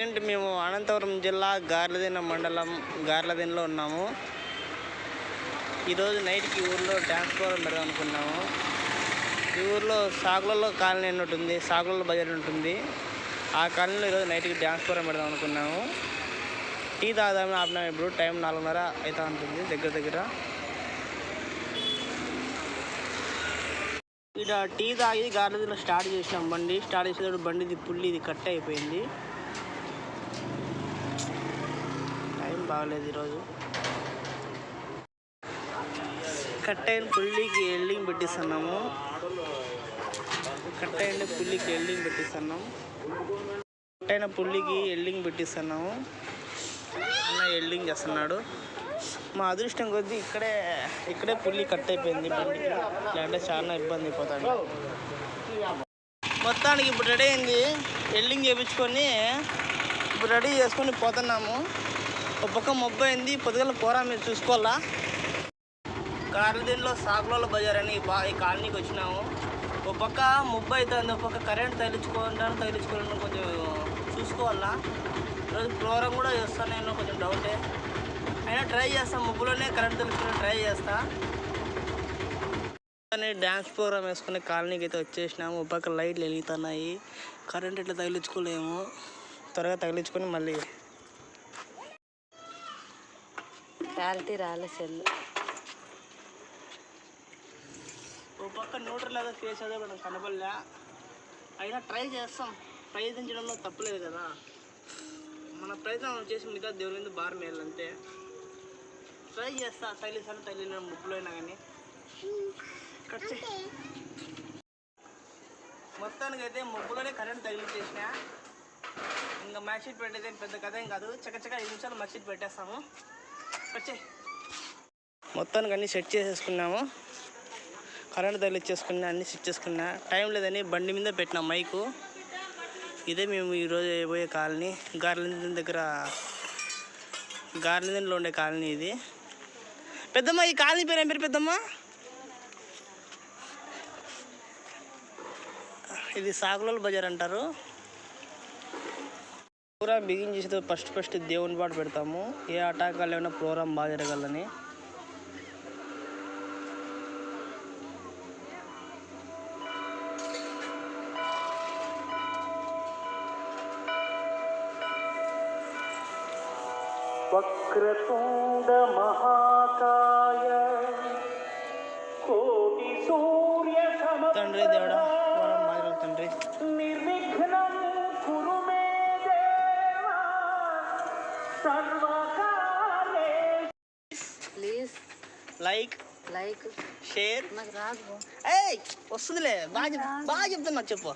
Present మేము అనంతపురం జిల్లా గార్లదిన మండలం గార్లదినలో ఉన్నాము. ఈరోజు నైట్కి ఊర్లో డ్యాన్స్ ప్రోగ్రాం పెడదాం అనుకున్నాము ఈ ఊర్లో సాగులలో కాలనీ అని ఉంటుంది సాగులలో బజార్ ఉంటుంది ఆ కాలనీలో ఈరోజు నైట్కి డ్యాన్స్ ప్రోగ్రాం పెడదాం అనుకున్నాము టీ తాగుదామని ఆపినాం ఇప్పుడు టైం నాలుగున్నర అవుతా ఉంటుంది దగ్గర దగ్గర. ఇక్కడ టీ తాగి గార్లదిలో స్టార్ట్ చేసినాం బండి స్టార్ట్ చేసేటప్పుడు బండిది పుల్లి ఇది కట్ అయిపోయింది టైం బాగలేదు ఈరోజు. కట్ అయిన పుల్లికి ఎల్డింగ్ పెట్టిస్తున్నాము. కట్ అయిన పుల్లికి ఎల్డింగ్ పెట్టిస్తున్నాము. కట్ అయిన పుల్లికి ఎల్డింగ్ పెట్టిస్తున్నాము. అన్న ఎల్డింగ్ చేస్తున్నాడు. మా అదృష్టం కొద్దీ ఇక్కడే ఇక్కడే పుల్లి కట్ అయిపోయింది బండికి. లేదంటే చాలా ఇబ్బంది అయిపోతాడు మొత్తానికి ఇప్పుడు రెడీ అయింది. ఎల్డింగ్ చేయించుకొని ఇప్పుడు రెడీ చేసుకొని పోతున్నాము. ఒక పక్క మొబ్బు అయింది పొద్దుగల పోరా మీరు చూసుకోవాలా? కార్లదీన్లో సాకులలో బజార్ అని బా ఈ కాలనీకి వచ్చినాము. ఒక పక్క ముబ్బు అవుతుంది ఒక పక్క కరెంట్ తగిలించుకుంటాను తగిలించుకోవాలని కొంచెం చూసుకోవాలా? ఈరోజు ప్రోగ్రామ్ కూడా చేస్తాను నేను కొంచెం డౌటే అయినా ట్రై చేస్తాను ముగ్గులోనే కరెంట్ తగిలించుకుని ట్రై చేస్తా. కానీ డ్యాన్స్ ప్రోగ్రామ్ వేసుకునే కాలనీకి అయితే వచ్చేసినాము. ఒక పక్క లైట్లు వెలుగుతున్నాయి కరెంట్ ఇట్లా తగిలించుకోలేము. త్వరగా తగిలించుకొని మళ్ళీ క్వాలిటీ రాలే సెల్. ఓ పక్క న్యూట్రల్ లాగా ఫేస్ అదే మనం కనబడలే అయినా ట్రై చేస్తాం. ప్రయత్నించడంలో తప్పులేదు కదా. మన ప్రయత్నం చేసి మిగతా దేవుని మీద బార్ మేలంతే ట్రై చేస్తా. తగిలిసాను తగిలిన ముగ్గులో అయినా కానీ. కట్ మొత్తానికి అయితే ముగ్గులోనే కరెంట్ తగిలించేసిన. ఇంకా మ్యాచ్ షీట్ పెట్టేది పెద్ద కథ ఏం కాదు. చక్కచక్క ఐదు నిమిషాలు మ్యాచ్ షీట్ పెట్టేస్తాము. మొత్తానికి అన్నీ సెట్ చేసేసుకున్నాము. కరెంట్ తగిలిచ్చేసుకున్నా అన్ని సెట్ చేసుకున్నా. టైం లేదని బండి మీద పెట్టిన మైకు. ఇదే మేము ఈరోజు పోయే కాలనీ. గార్లిందన్ దగ్గర గార్లిందన్లో ఉండే కాలనీ ఇది. పెద్దమ్మ ఈ కాలనీ పేరు ఏం పేరు పెద్దమ్మ? ఇది సాగులోల బజార్ అంటారు. ప్రోగ్రామ్ బిగిన్ చేసేది ఫస్ట్ ఫస్ట్ దేవుని పాట పెడతాము. ఏ ఆటకాలు ఏమైనా ప్రోగ్రామ్ బాగా జరగాలని? వక్రతుండ మహాకాయ కోటి సూర్య తండ్రి దేవుడా. లైక్ లైక్ షేర్ నాకు రాదు ఏయ్ వస్తుందిలే. బాగా బాగా చెప్తున్నా చెప్పు.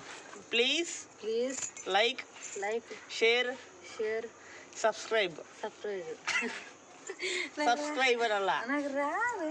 Please please like like share share subscribe subscribe subscriber అలా నాకు రాదు.